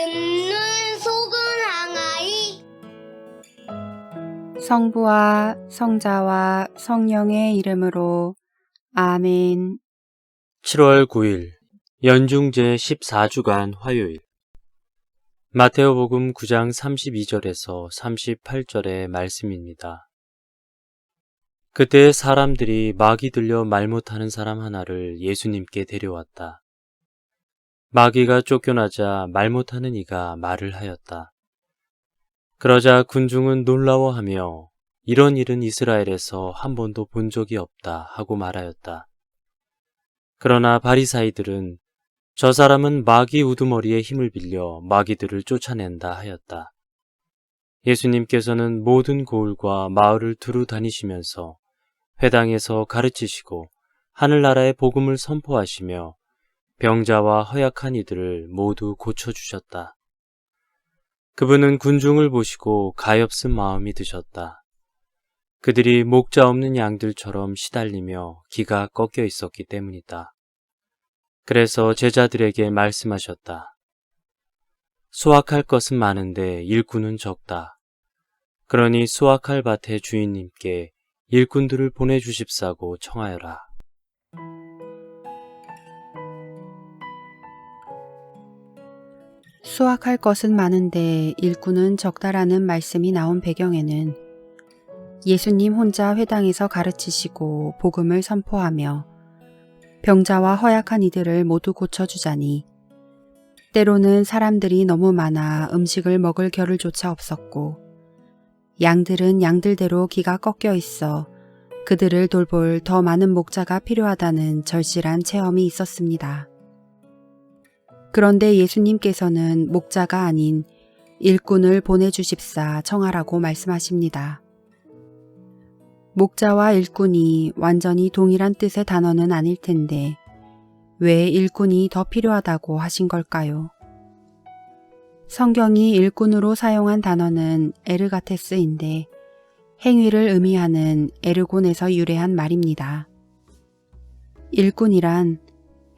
듣는 속은 항아리 성부와 성자와 성령의 이름으로 아멘. 7월 9일 연중 제 14주간 화요일 마테오복음 9장 32절에서 38절의 말씀입니다. 그때 사람들이 마귀 들려 말 못하는 사람 하나를 예수님께 데려왔다. 마귀가 쫓겨나자 말 못하는 이가 말을 하였다. 그러자 군중은 놀라워하며 이런 일은 이스라엘에서 한 번도 본 적이 없다 하고 말하였다. 그러나 바리사이들은 저 사람은 마귀 우두머리의 힘을 빌려 마귀들을 쫓아낸다 하였다. 예수님께서는 모든 고을과 마을을 두루 다니시면서 회당에서 가르치시고 하늘나라의 복음을 선포하시며 병자와 허약한 이들을 모두 고쳐주셨다. 그분은 군중을 보시고 가엾은 마음이 드셨다. 그들이 목자 없는 양들처럼 시달리며 기가 꺾여 있었기 때문이다. 그래서 제자들에게 말씀하셨다. 수확할 것은 많은데 일꾼은 적다. 그러니 수확할 밭의 주인님께 일꾼들을 보내주십사고 청하여라. 수확할 것은 많은데 일꾼은 적다라는 말씀이 나온 배경에는 예수님 혼자 회당에서 가르치시고 복음을 선포하며 병자와 허약한 이들을 모두 고쳐주자니 때로는 사람들이 너무 많아 음식을 먹을 겨를 조차 없었고 양들은 양들대로 기가 꺾여 있어 그들을 돌볼 더 많은 목자가 필요하다는 절실한 체험이 있었습니다. 그런데 예수님께서는 목자가 아닌 일꾼을 보내주십사 청하라고 말씀하십니다. 목자와 일꾼이 완전히 동일한 뜻의 단어는 아닐 텐데 왜 일꾼이 더 필요하다고 하신 걸까요? 성경이 일꾼으로 사용한 단어는 에르가테스인데 행위를 의미하는 에르곤에서 유래한 말입니다. 일꾼이란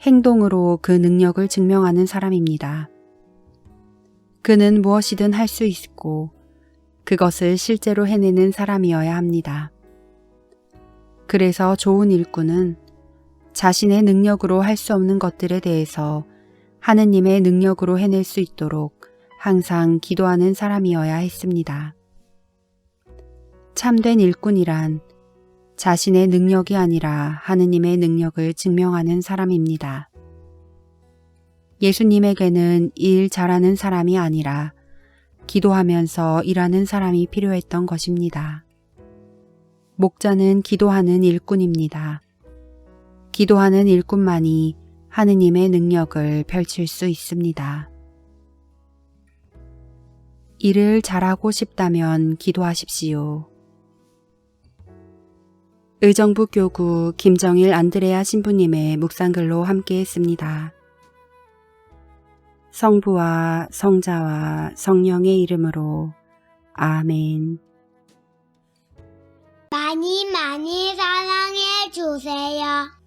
행동으로 그 능력을 증명하는 사람입니다. 그는 무엇이든 할 수 있고 그것을 실제로 해내는 사람이어야 합니다. 그래서 좋은 일꾼은 자신의 능력으로 할 수 없는 것들에 대해서 하느님의 능력으로 해낼 수 있도록 항상 기도하는 사람이어야 했습니다. 참된 일꾼이란 자신의 능력이 아니라 하느님의 능력을 증명하는 사람입니다. 예수님에게는 일 잘하는 사람이 아니라 기도하면서 일하는 사람이 필요했던 것입니다. 목자는 기도하는 일꾼입니다. 기도하는 일꾼만이 하느님의 능력을 펼칠 수 있습니다. 일을 잘하고 싶다면 기도하십시오. 의정부 교구 김정일 안드레아 신부님의 묵상글로 함께 했습니다. 성부와 성자와 성령의 이름으로 아멘. 많이 많이 사랑해 주세요.